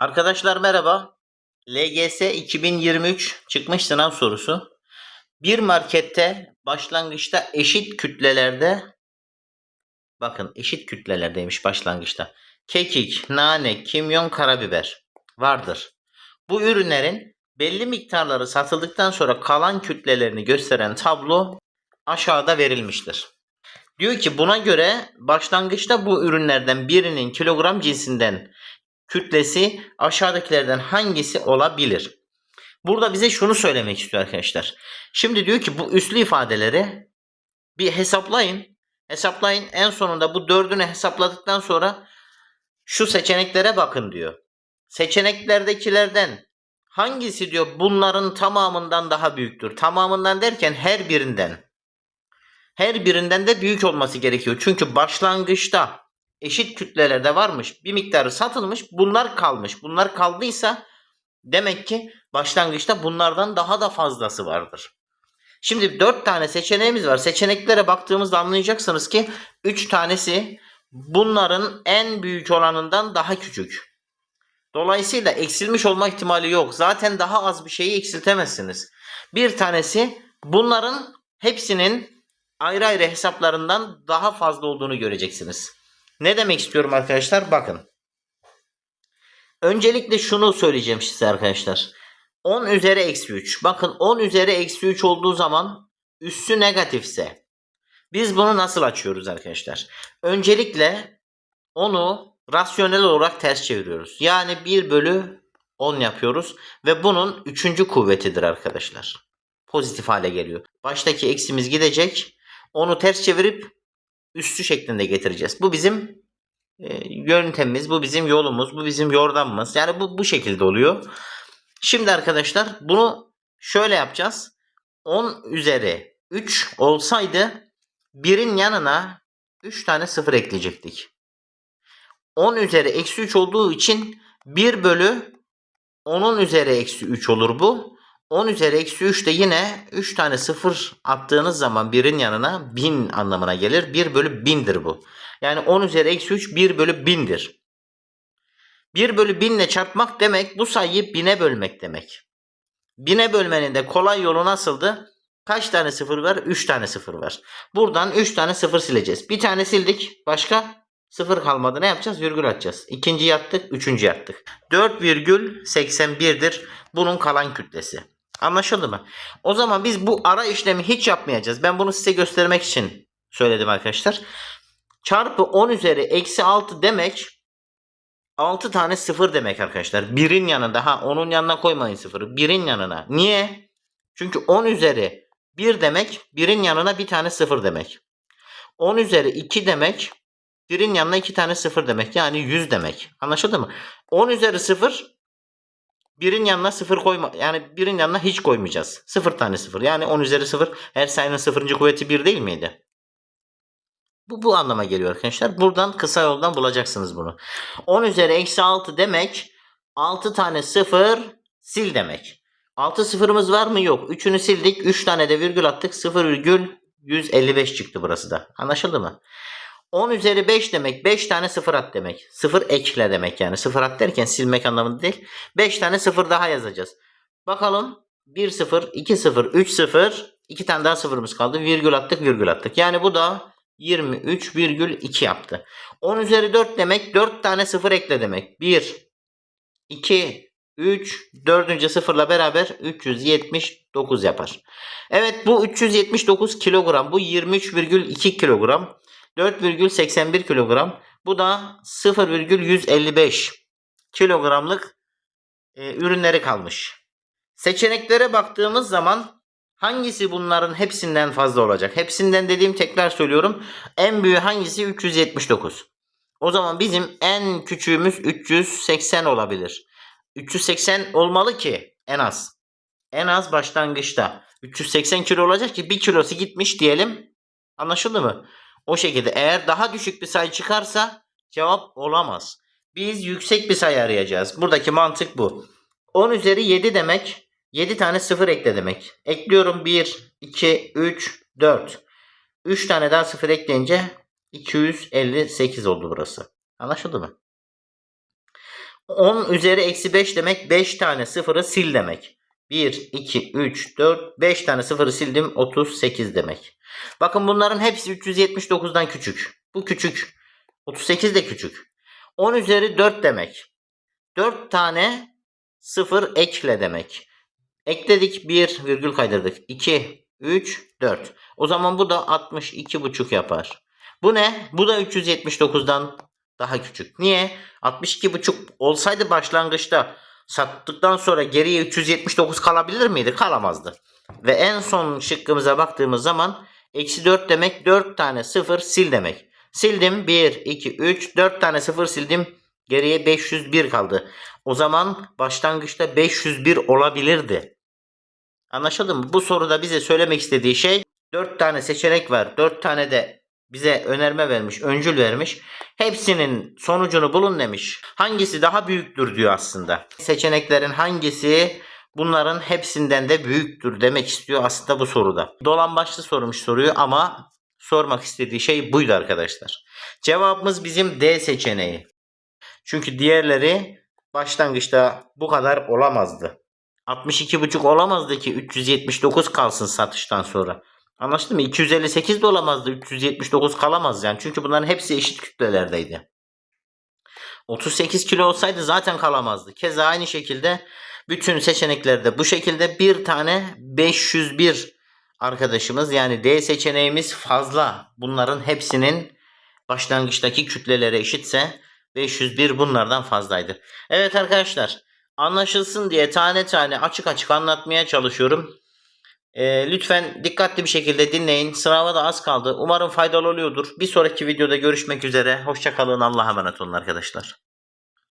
Arkadaşlar merhaba. LGS 2023 çıkmış sınav sorusu. Bir markette başlangıçta eşit kütlelerde bakın eşit kütlelerdeymiş başlangıçta. Kekik, nane, kimyon, karabiber vardır. Bu ürünlerin belli miktarları satıldıktan sonra kalan kütlelerini gösteren tablo aşağıda verilmiştir. Diyor ki buna göre başlangıçta bu ürünlerden birinin kilogram cinsinden kütlesi aşağıdakilerden hangisi olabilir? Burada bize şunu söylemek istiyor arkadaşlar. Şimdi diyor ki bu üslü ifadeleri bir hesaplayın. Hesaplayın. En sonunda bu dördünü hesapladıktan sonra şu seçeneklere bakın diyor. Seçeneklerdekilerden hangisi diyor bunların tamamından daha büyüktür? Tamamından derken her birinden. Her birinden de büyük olması gerekiyor. Çünkü başlangıçta eşit kütlelerde varmış. Bir miktarı satılmış. Bunlar kalmış. Bunlar kaldıysa demek ki başlangıçta bunlardan daha da fazlası vardır. Şimdi 4 tane seçeneğimiz var. Seçeneklere baktığımızda anlayacaksınız ki 3 tanesi bunların en büyük olanından daha küçük. Dolayısıyla eksilmiş olma ihtimali yok. Zaten daha az bir şeyi eksiltemezsiniz. Bir tanesi bunların hepsinin ayrı ayrı hesaplarından daha fazla olduğunu göreceksiniz. Ne demek istiyorum arkadaşlar? Bakın. Öncelikle şunu söyleyeceğim size arkadaşlar. 10 üzeri eksi 3. Bakın 10 üzeri eksi 3 olduğu zaman üssü negatifse biz bunu nasıl açıyoruz arkadaşlar? Öncelikle onu rasyonel olarak ters çeviriyoruz. Yani 1 bölü 10 yapıyoruz ve bunun 3. kuvvetidir arkadaşlar. Pozitif hale geliyor. Baştaki eksimiz gidecek. Onu ters çevirip üstü şeklinde getireceğiz. Bu bizim e, yöntemimiz, bu bizim yolumuz, bu bizim yordamımız. Yani bu bu şekilde oluyor. Şimdi arkadaşlar bunu şöyle yapacağız. 10 üzeri 3 olsaydı 1'in yanına 3 tane 0 ekleyecektik. 10 üzeri eksi 3 olduğu için 1 bölü 10'un üzeri eksi 3 olur bu. 10 üzeri eksi 3 de yine 3 tane 0 attığınız zaman 1'in yanına 1000 anlamına gelir. 1 bölü 1000'dir bu. Yani 10 üzeri eksi 3 1 bölü 1000'dir. 1 bölü 1000 ile çarpmak demek bu sayıyı 1000'e bölmek demek. 1000'e bölmenin de kolay yolu nasıldı? Kaç tane 0 var? 3 tane 0 var. Buradan 3 tane 0 sileceğiz. Bir tane sildik. Başka? 0 kalmadı. Ne yapacağız? Virgül atacağız. İkinci yattık. Üçüncü yattık. 4,81'dir bunun kalan kütlesi. Anlaşıldı mı? O zaman biz bu ara işlemi hiç yapmayacağız. Ben bunu size göstermek için söyledim arkadaşlar. Çarpı 10 üzeri eksi 6 demek 6 tane 0 demek arkadaşlar. 1'in yanında ha onun yanına koymayın 0'ı. 1'in yanına. Niye? Çünkü 10 üzeri 1 demek 1'in yanına bir tane 0 demek. 10 üzeri 2 demek 1'in yanına 2 tane 0 demek. Yani 100 demek. Anlaşıldı mı? 10 üzeri 0 birin yanına 0 koyma yani birin yanına hiç koymayacağız. 0 tane 0. Yani 10 üzeri 0 her sayının 0. kuvveti 1 değil miydi? Bu bu anlama geliyor arkadaşlar. Buradan kısa yoldan bulacaksınız bunu. 10 üzeri eksi 6 demek 6 tane 0 sil demek. 6 sıfırımız var mı? Yok. 3'ünü sildik. 3 tane de virgül attık. 0 virgül 155 çıktı burası da. Anlaşıldı mı? 10 üzeri 5 demek 5 tane 0 at demek. 0 ekle demek yani. 0 at derken silmek anlamında değil. 5 tane 0 daha yazacağız. Bakalım 1 0, 2 0, 3 0. 2 tane daha sıfırımız kaldı. Virgül attık virgül attık. Yani bu da 23,2 yaptı. 10 üzeri 4 demek 4 tane 0 ekle demek. 1, 2, 3, 4. sıfırla beraber 379 yapar. Evet bu 379 kilogram. Bu 23,2 kilogram. 4,81 kilogram. Bu da 0,155 kilogramlık e, ürünleri kalmış. Seçeneklere baktığımız zaman hangisi bunların hepsinden fazla olacak? Hepsinden dediğim tekrar söylüyorum. En büyüğü hangisi? 379. O zaman bizim en küçüğümüz 380 olabilir. 380 olmalı ki en az. En az başlangıçta. 380 kilo olacak ki 1 kilosu gitmiş diyelim. Anlaşıldı mı? O şekilde eğer daha düşük bir sayı çıkarsa cevap olamaz. Biz yüksek bir sayı arayacağız. Buradaki mantık bu. 10 üzeri 7 demek 7 tane 0 ekle demek. Ekliyorum 1, 2, 3, 4. 3 tane daha 0 ekleyince 258 oldu burası. Anlaşıldı mı? 10 üzeri eksi 5 demek 5 tane sıfırı sil demek. 1, 2, 3, 4, 5 tane sıfırı sildim 38 demek. Bakın bunların hepsi 379'dan küçük. Bu küçük. 38 de küçük. 10 üzeri 4 demek. 4 tane sıfır ekle demek. Ekledik 1 virgül kaydırdık. 2, 3, 4. O zaman bu da 62,5 yapar. Bu ne? Bu da 379'dan daha küçük. Niye? 62,5 olsaydı başlangıçta sattıktan sonra geriye 379 kalabilir miydi? Kalamazdı. Ve en son şıkkımıza baktığımız zaman eksi 4 demek 4 tane 0 sil demek. Sildim 1, 2, 3, 4 tane 0 sildim. Geriye 501 kaldı. O zaman başlangıçta 501 olabilirdi. Anlaşıldı mı? Bu soruda bize söylemek istediği şey 4 tane seçenek var. 4 tane de bize önerme vermiş, öncül vermiş. Hepsinin sonucunu bulun demiş. Hangisi daha büyüktür diyor aslında. Seçeneklerin hangisi bunların hepsinden de büyüktür demek istiyor aslında bu soruda. Dolambaçlı sormuş soruyu ama sormak istediği şey buydu arkadaşlar. Cevabımız bizim D seçeneği. Çünkü diğerleri başlangıçta bu kadar olamazdı. 62,5 olamazdı ki 379 kalsın satıştan sonra. Anlaştın mı? 258 de olamazdı. 379 kalamaz yani. Çünkü bunların hepsi eşit kütlelerdeydi. 38 kilo olsaydı zaten kalamazdı. Keza aynı şekilde bütün seçeneklerde bu şekilde bir tane 501 arkadaşımız yani D seçeneğimiz fazla. Bunların hepsinin başlangıçtaki kütleleri eşitse 501 bunlardan fazlaydı. Evet arkadaşlar anlaşılsın diye tane tane açık açık anlatmaya çalışıyorum. Ee, lütfen dikkatli bir şekilde dinleyin. Sınava da az kaldı. Umarım faydalı oluyordur. Bir sonraki videoda görüşmek üzere. Hoşçakalın. Allah'a emanet olun arkadaşlar.